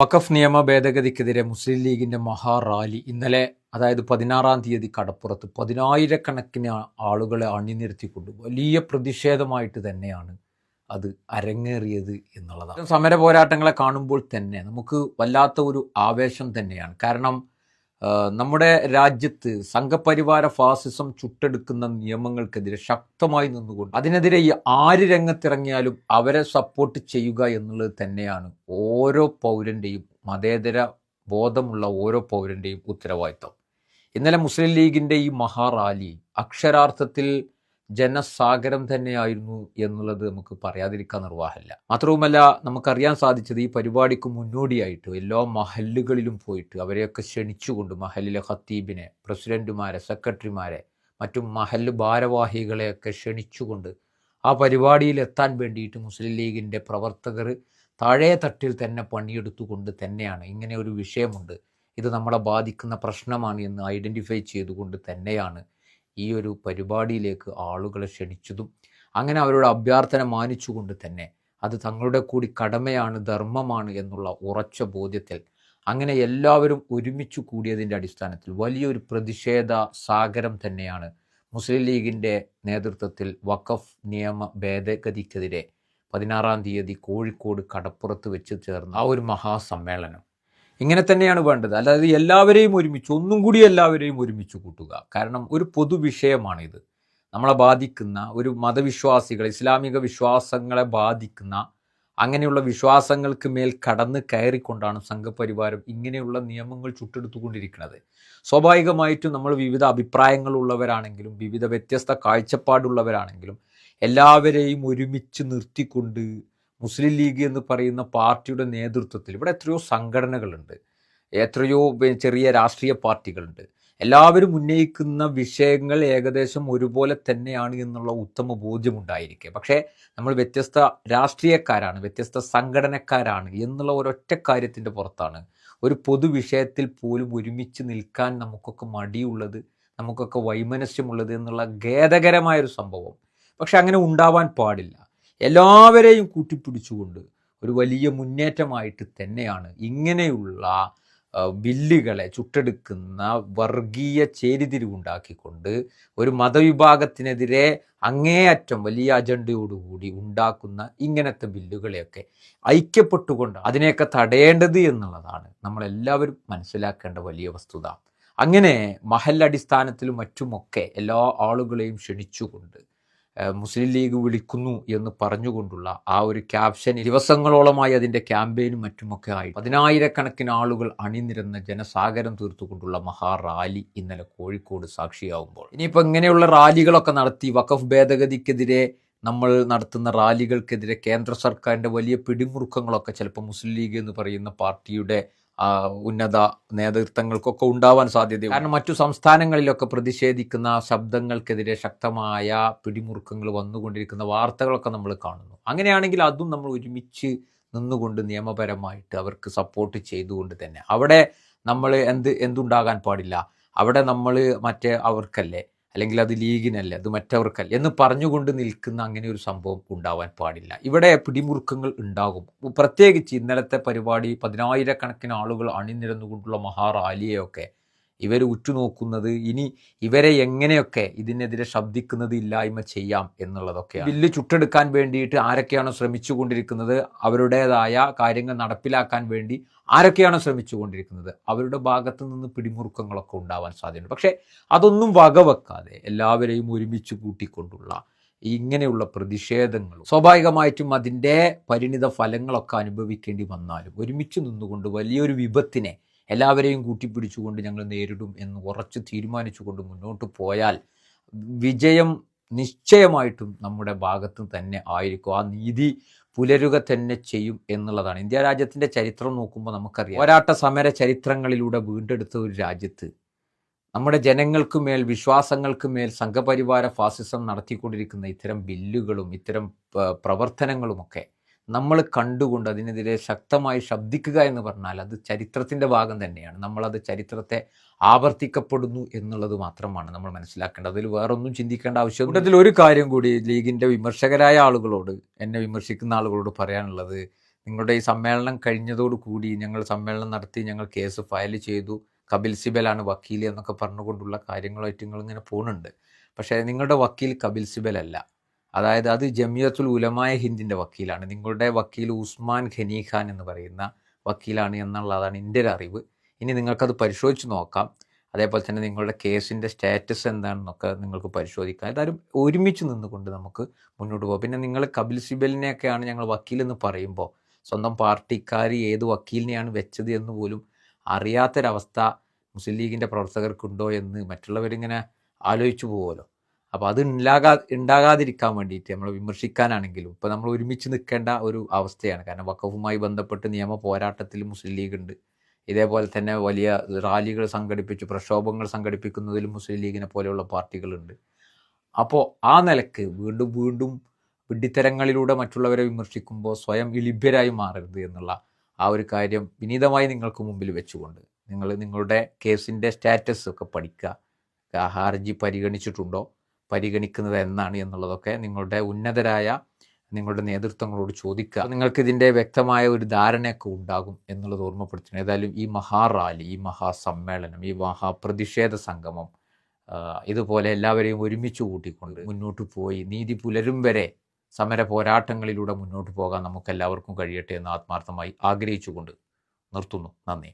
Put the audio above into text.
വഖഫ് നിയമ ഭേദഗതിക്കെതിരെ മുസ്ലിം ലീഗിന്റെ മഹാറാലി ഇന്നലെ അതായത് പതിനാറാം തീയതി കടപ്പുറത്ത് പതിനായിരക്കണക്കിന് ആളുകളെ അണിനിരത്തിക്കൊണ്ട് വലിയ പ്രതിഷേധമായിട്ട് തന്നെയാണ് അത് അരങ്ങേറിയത് എന്നുള്ളതാണ്. സമര പോരാട്ടങ്ങളെ കാണുമ്പോൾ തന്നെ നമുക്ക് വല്ലാത്ത ഒരു ആവേശം തന്നെയാണ്. കാരണം നമ്മുടെ രാജ്യത്ത് സംഘപരിവാര ഫാസിസം ചുട്ടെടുക്കുന്ന നിയമങ്ങൾക്കെതിരെ ശക്തമായി നിന്നുകൊണ്ട് അതിനെതിരെ ഈ ആര് രംഗത്തിറങ്ങിയാലും അവരെ സപ്പോർട്ട് ചെയ്യുക എന്നുള്ളത് തന്നെയാണ് ഓരോ പൗരന്റെയും മതേതര ബോധമുള്ള ഓരോ പൗരന്റെയും ഉത്തരവാദിത്തം ഇന്നലെ മുസ്ലിം ലീഗിന്റെ ഈ മഹാറാലി അക്ഷരാർത്ഥത്തിൽ ജനസാഗരം തന്നെയായിരുന്നു എന്നുള്ളത് നമുക്ക് പറയാതിരിക്കാൻ നിർവാഹമില്ല. മാത്രവുമല്ല നമുക്കറിയാൻ സാധിച്ചത് ഈ പരിപാടിക്ക് മുന്നോടിയായിട്ട് എല്ലാ മഹല്ലുകളിലും പോയിട്ട് അവരെയൊക്കെ ക്ഷണിച്ചുകൊണ്ട് മഹലിലെ ഖത്തീബിനെ പ്രസിഡന്റുമാരെ സെക്രട്ടറിമാരെ മറ്റും മഹല്ല് ഭാരവാഹികളെയൊക്കെ ക്ഷണിച്ചുകൊണ്ട് ആ പരിപാടിയിൽ എത്താൻ വേണ്ടിയിട്ട് മുസ്ലിം ലീഗിന്റെ പ്രവർത്തകർ താഴെ തട്ടിൽ തന്നെ പണിയെടുത്തുകൊണ്ട് തന്നെയാണ്. ഇങ്ങനെ ഒരു വിഷയമുണ്ട്. ഇത് നമ്മളെ ബാധിക്കുന്ന പ്രശ്നമാണ് എന്ന് ഐഡന്റിഫൈ ചെയ്തുകൊണ്ട് തന്നെയാണ് ഈ ഒരു പരിപാടിയിലേക്ക് ആളുകളെ ക്ഷണിച്ചതും അങ്ങനെ അവരുടെ അഭ്യർത്ഥന മാനിച്ചുകൊണ്ട് തന്നെ അത് തങ്ങളുടെ കൂടി കടമയാണ് ധർമ്മമാണ് എന്നുള്ള ഉറച്ച ബോധ്യത്തിൽ അങ്ങനെ എല്ലാവരും ഒരുമിച്ച് കൂടിയതിന്റെ അടിസ്ഥാനത്തിൽ വലിയൊരു പ്രതിഷേധ സാഗരം തന്നെയാണ് മുസ്ലിം ലീഗിന്റെ നേതൃത്വത്തിൽ വഖഫ് നിയമ ഭേദഗതിക്കെതിരെ പതിനാറാം തീയതി കോഴിക്കോട് കടപ്പുറത്ത് വെച്ച് ചേർന്ന ആ ഒരു മഹാസമ്മേളനം. ഇങ്ങനെ തന്നെയാണ് വേണ്ടത്. അല്ലാതെ എല്ലാവരെയും ഒരുമിച്ച് ഒന്നും കൂടി എല്ലാവരെയും ഒരുമിച്ച് കൂട്ടുക. കാരണം ഒരു പൊതുവിഷയമാണിത് നമ്മളെ ബാധിക്കുന്ന ഒരു മതവിശ്വാസികൾ ഇസ്ലാമിക വിശ്വാസങ്ങളെ ബാധിക്കുന്ന അങ്ങനെയുള്ള വിശ്വാസങ്ങൾക്ക് മേൽ കടന്ന് കയറിക്കൊണ്ടാണ് സംഘപരിവാരം ഇങ്ങനെയുള്ള നിയമങ്ങൾ ചുട്ടെടുത്തുകൊണ്ടിരിക്കുന്നത്. സ്വാഭാവികമായിട്ടും നമ്മൾ വിവിധ അഭിപ്രായങ്ങളുള്ളവരാണെങ്കിലും വിവിധ വ്യത്യസ്ത കാഴ്ചപ്പാടുള്ളവരാണെങ്കിലും എല്ലാവരെയും ഒരുമിച്ച് നിർത്തിക്കൊണ്ട് മുസ്ലിം ലീഗ് എന്ന് പറയുന്ന പാർട്ടിയുടെ നേതൃത്വത്തിൽ ഇവിടെ എത്രയോ സംഘടനകളുണ്ട്. എത്രയോ ചെറിയ രാഷ്ട്രീയ പാർട്ടികളുണ്ട്. എല്ലാവരും ഉന്നയിക്കുന്ന വിഷയങ്ങൾ ഏകദേശം ഒരുപോലെ തന്നെയാണ് എന്നുള്ള ഉത്തമ ബോധ്യമുണ്ടായിരിക്കെ. പക്ഷേ നമ്മൾ വ്യത്യസ്ത രാഷ്ട്രീയക്കാരാണ് വ്യത്യസ്ത സംഘടനക്കാരാണ് എന്നുള്ള ഒരൊറ്റ കാര്യത്തിന്റെ പുറത്താണ് ഒരു പൊതുവിഷയത്തിൽ പോലും ഒരുമിച്ച് നിൽക്കാൻ നമുക്കൊക്കെ മടിയുള്ളത് നമുക്കൊക്കെ വൈമനസ്യമുള്ളത് എന്നുള്ള ഖേദകരമായൊരു സംഭവം. പക്ഷെ അങ്ങനെ ഉണ്ടാവാൻ പാടില്ല. എല്ലാവരെയും കൂട്ടിപ്പിടിച്ചുകൊണ്ട് ഒരു വലിയ മുന്നേറ്റമായിട്ട് തന്നെയാണ് ഇങ്ങനെയുള്ള ബില്ലുകളെ ചുട്ടെടുക്കുന്ന വർഗീയ ചേരിതിരിവുണ്ടാക്കിക്കൊണ്ട് ഒരു മതവിഭാഗത്തിനെതിരെ അങ്ങേയറ്റം വലിയ അജണ്ടയോടുകൂടി ഉണ്ടാക്കുന്ന ഇങ്ങനത്തെ ബില്ലുകളെയൊക്കെ ഐക്യപ്പെട്ടുകൊണ്ട് അതിനെയൊക്കെ തടയേണ്ടത് എന്നുള്ളതാണ് നമ്മളെല്ലാവരും മനസ്സിലാക്കേണ്ട വലിയ വസ്തുത. അങ്ങനെ മഹൽ അടിസ്ഥാനത്തിലും മറ്റുമൊക്കെ എല്ലാ ആളുകളെയും ക്ഷണിച്ചുകൊണ്ട് മുസ്ലിം ലീഗ് വിളിക്കുന്നു എന്ന് പറഞ്ഞുകൊണ്ടുള്ള ആ ഒരു ക്യാപ്ഷൻ ദിവസങ്ങളോളമായി അതിന്റെ ക്യാമ്പയിനും മറ്റുമൊക്കെ ആയി. പതിനായിരക്കണക്കിന് ആളുകൾ അണിനിരന്ന ജനസാഗരം തീർത്തുകൊണ്ടുള്ള മഹാറാലി ഇന്നലെ കോഴിക്കോട് സാക്ഷിയാവുമ്പോൾ. ഇനിയിപ്പോൾ ഇങ്ങനെയുള്ള റാലികളൊക്കെ നടത്തി വഖഫ് ഭേദഗതിക്കെതിരെ നമ്മൾ നടത്തുന്ന റാലികൾക്കെതിരെ കേന്ദ്ര സർക്കാരിന്റെ വലിയ പിടിമുറുക്കങ്ങളൊക്കെ ചിലപ്പോൾ മുസ്ലിം ലീഗ് എന്ന് പറയുന്ന പാർട്ടിയുടെ ഉന്നത നേതൃത്വങ്ങൾക്കൊക്കെ ഉണ്ടാവാൻ സാധ്യതയുണ്ട്. കാരണം മറ്റു സംസ്ഥാനങ്ങളിലൊക്കെ പ്രതിഷേധിക്കുന്ന ശബ്ദങ്ങൾക്കെതിരെ ശക്തമായ പിടിമുറുക്കങ്ങൾ വന്നുകൊണ്ടിരിക്കുന്ന വാർത്തകളൊക്കെ നമ്മൾ കാണുന്നു. അങ്ങനെയാണെങ്കിൽ അതും നമ്മൾ ഒരുമിച്ച് നിന്നുകൊണ്ട് നിയമപരമായിട്ട് അവർക്ക് സപ്പോർട്ട് ചെയ്തുകൊണ്ട് തന്നെ. അവിടെ നമ്മൾ എന്ത് എന്തുണ്ടാകാൻ പാടില്ല. അവിടെ നമ്മൾ മറ്റേ അവർക്കല്ലേ? അല്ലെങ്കിൽ അത് ലീഗിനല്ല അത് മറ്റവർക്കല്ല എന്ന് പറഞ്ഞുകൊണ്ട് നിൽക്കുന്ന അങ്ങനെ ഒരു സംഭവം ഉണ്ടാവാൻ പാടില്ല. ഇവിടെ പിടിമുറുക്കങ്ങൾ ഉണ്ടാകും. പ്രത്യേകിച്ച് ഇന്നലത്തെ പരിപാടി പതിനായിരക്കണക്കിന് ആളുകൾ അണിനിരന്നുകൊണ്ടുള്ള മഹാറാലിയെയൊക്കെ ഇവർ ഉറ്റുനോക്കുന്നത് ഇനി ഇവരെ എങ്ങനെയൊക്കെ ഇതിനെതിരെ ശബ്ദിക്കുന്നത് ഇല്ലായ്മ ചെയ്യാം എന്നുള്ളതൊക്കെ ബില്ല് ചുട്ടെടുക്കാൻ വേണ്ടിയിട്ട് ആരൊക്കെയാണോ ശ്രമിച്ചുകൊണ്ടിരിക്കുന്നത് അവരുടേതായ കാര്യങ്ങൾ നടപ്പിലാക്കാൻ വേണ്ടി ആരൊക്കെയാണോ ശ്രമിച്ചുകൊണ്ടിരിക്കുന്നത് അവരുടെ ഭാഗത്തു നിന്ന് പിടിമുറുക്കങ്ങളൊക്കെ ഉണ്ടാവാൻ സാധ്യതയുണ്ട്. പക്ഷേ അതൊന്നും വകവെക്കാതെ എല്ലാവരെയും ഒരുമിച്ച് കൂട്ടിക്കൊണ്ടുള്ള ഇങ്ങനെയുള്ള പ്രതിഷേധങ്ങളും സ്വാഭാവികമായിട്ടും അതിന്റെ പരിണിത ഫലങ്ങളൊക്കെ അനുഭവിക്കേണ്ടി വന്നാലും ഒരുമിച്ച് നിന്നുകൊണ്ട് വലിയൊരു വിപത്തിനെ എല്ലാവരെയും കൂട്ടിപ്പിടിച്ചുകൊണ്ട് ഞങ്ങൾ നേരിടും എന്ന് ഉറച്ച് തീരുമാനിച്ചുകൊണ്ട് മുന്നോട്ട് പോയാൽ വിജയം നിശ്ചയമായിട്ടും നമ്മുടെ ഭാഗത്ത് തന്നെ ആയിരിക്കും. ആ നീതി പുലരുക തന്നെ ചെയ്യും എന്നുള്ളതാണ്. ഇന്ത്യ രാജ്യത്തിന്റെ ചരിത്രം നോക്കുമ്പോൾ നമുക്കറിയാം. പോരാട്ട സമര ചരിത്രങ്ങളിലൂടെ വീണ്ടെടുത്ത ഒരു രാജ്യത്ത് നമ്മുടെ ജനങ്ങൾക്ക് മേൽ വിശ്വാസങ്ങൾക്ക് മേൽ സംഘപരിവാര ഫാസിസം നടത്തിക്കൊണ്ടിരിക്കുന്ന ഇത്തരം ബില്ലുകളും ഇത്തരം പ്രവർത്തനങ്ങളുമൊക്കെ നമ്മൾ കണ്ടുകൊണ്ട് അതിനെതിരെ ശക്തമായി ശബ്ദിക്കുക എന്ന് പറഞ്ഞാൽ അത് ചരിത്രത്തിന്റെ ഭാഗം തന്നെയാണ്. നമ്മളത് ചരിത്രത്തെ ആവർത്തിക്കപ്പെടുന്നു എന്നുള്ളത് മാത്രമാണ് നമ്മൾ മനസ്സിലാക്കേണ്ടത്. അതിൽ വേറൊന്നും ചിന്തിക്കേണ്ട ആവശ്യം കൂട്ടത്തിൽ ഒരു കാര്യം കൂടി ലീഗിന്റെ വിമർശകരായ ആളുകളോട് എന്നെ വിമർശിക്കുന്ന ആളുകളോട് പറയാനുള്ളത് നിങ്ങളുടെ ഈ സമ്മേളനം കഴിഞ്ഞതോടുകൂടി ഞങ്ങൾ സമ്മേളനം നടത്തി ഞങ്ങൾ കേസ് ഫയൽ ചെയ്തു. കപിൽ സിബലാണ് വക്കീൽ എന്നൊക്കെ പറഞ്ഞുകൊണ്ടുള്ള കാര്യങ്ങളായിട്ട് നിങ്ങൾ ഇങ്ങനെ പോകുന്നുണ്ട്. പക്ഷേ നിങ്ങളുടെ വക്കീൽ കപിൽ സിബലല്ല. അതായത് അത് ജമിയത്തുൽ ഉലമായ ഹിന്ദിന്റെ വക്കീലാണ്. നിങ്ങളുടെ വക്കീൽ ഉസ്മാൻ ഖനി ഖാൻ എന്ന് പറയുന്ന വക്കീലാണ് എന്നുള്ളതാണ് എന്റെ ഒരു അറിവ്. ഇനി നിങ്ങൾക്കത് പരിശോധിച്ച് നോക്കാം. അതേപോലെ തന്നെ നിങ്ങളുടെ കേസിന്റെ സ്റ്റാറ്റസ് എന്താണെന്നൊക്കെ നിങ്ങൾക്ക് പരിശോധിക്കാം. ഏതായാലും ഒരുമിച്ച് നിന്നുകൊണ്ട് നമുക്ക് മുന്നോട്ട് പോകാം. പിന്നെ നിങ്ങൾ കപിൽ സിബലിനെയൊക്കെയാണ് ഞങ്ങൾ വക്കീലെന്ന് പറയുമ്പോൾ സ്വന്തം പാർട്ടിക്കാർ ഏത് വക്കീലിനെയാണ് വെച്ചത് എന്ന് പോലും അറിയാത്തൊരവസ്ഥ മുസ്ലിം ലീഗിന്റെ പ്രവർത്തകർക്കുണ്ടോ എന്ന് മറ്റുള്ളവരിങ്ങനെ ആലോചിച്ചു പോകുമല്ലോ അപ്പോൾ അത് ഉണ്ടാകാ ഉണ്ടാകാതിരിക്കാൻ വേണ്ടിയിട്ട് നമ്മൾ വിമർശിക്കാനാണെങ്കിലും ഇപ്പോൾ നമ്മൾ ഒരുമിച്ച് നിൽക്കേണ്ട ഒരു അവസ്ഥയാണ്. കാരണം വക്കഫുമായി ബന്ധപ്പെട്ട് നിയമ പോരാട്ടത്തിൽ മുസ്ലിം ലീഗ് ഉണ്ട് ഇതേപോലെ തന്നെ വലിയ റാലികൾ സംഘടിപ്പിച്ച് പ്രക്ഷോഭങ്ങൾ സംഘടിപ്പിക്കുന്നതിൽ മുസ്ലിം ലീഗിനെ പോലെയുള്ള പാർട്ടികളുണ്ട് അപ്പോൾ ആ നിലയ്ക്ക് വീണ്ടും വീണ്ടും വിഡ്ഢിത്തരങ്ങളിലൂടെ മറ്റുള്ളവരെ വിമർശിക്കുമ്പോൾ സ്വയം ഇലിഭ്യരായി മാറരുത് എന്നുള്ള ആ ഒരു കാര്യം വിനീതമായി നിങ്ങൾക്ക് മുമ്പിൽ വെച്ചുകൊണ്ട് നിങ്ങൾ നിങ്ങളുടെ കേസിന്റെ സ്റ്റാറ്റസ് ഒക്കെ പഠിക്കുക. ഹർജി പരിഗണിച്ചിട്ടുണ്ടോ? പരിഗണിക്കുന്നത് എന്നാണ് എന്നുള്ളതൊക്കെ നിങ്ങളുടെ ഉന്നതരായ നിങ്ങളുടെ നേതൃത്വങ്ങളോട് ചോദിക്കുക. നിങ്ങൾക്ക് ഇതിന്റെ വ്യക്തമായ ഒരു ധാരണയൊക്കെ ഉണ്ടാകും എന്നുള്ളത് ഓർമ്മപ്പെടുത്തുന്നു. ഏതായാലും ഈ മഹാറാലി ഈ മഹാസമ്മേളനം ഈ മഹാപ്രതിഷേധ സംഗമം ഇതുപോലെ എല്ലാവരെയും ഒരുമിച്ച് കൂട്ടിക്കൊണ്ട് മുന്നോട്ട് പോയി നീതി പുലരും വരെ സമര പോരാട്ടങ്ങളിലൂടെ മുന്നോട്ട് പോകാൻ നമുക്ക് എല്ലാവർക്കും കഴിയട്ടെ എന്ന് ആത്മാർത്ഥമായി ആഗ്രഹിച്ചുകൊണ്ട് നിർത്തുന്നു. നന്ദി.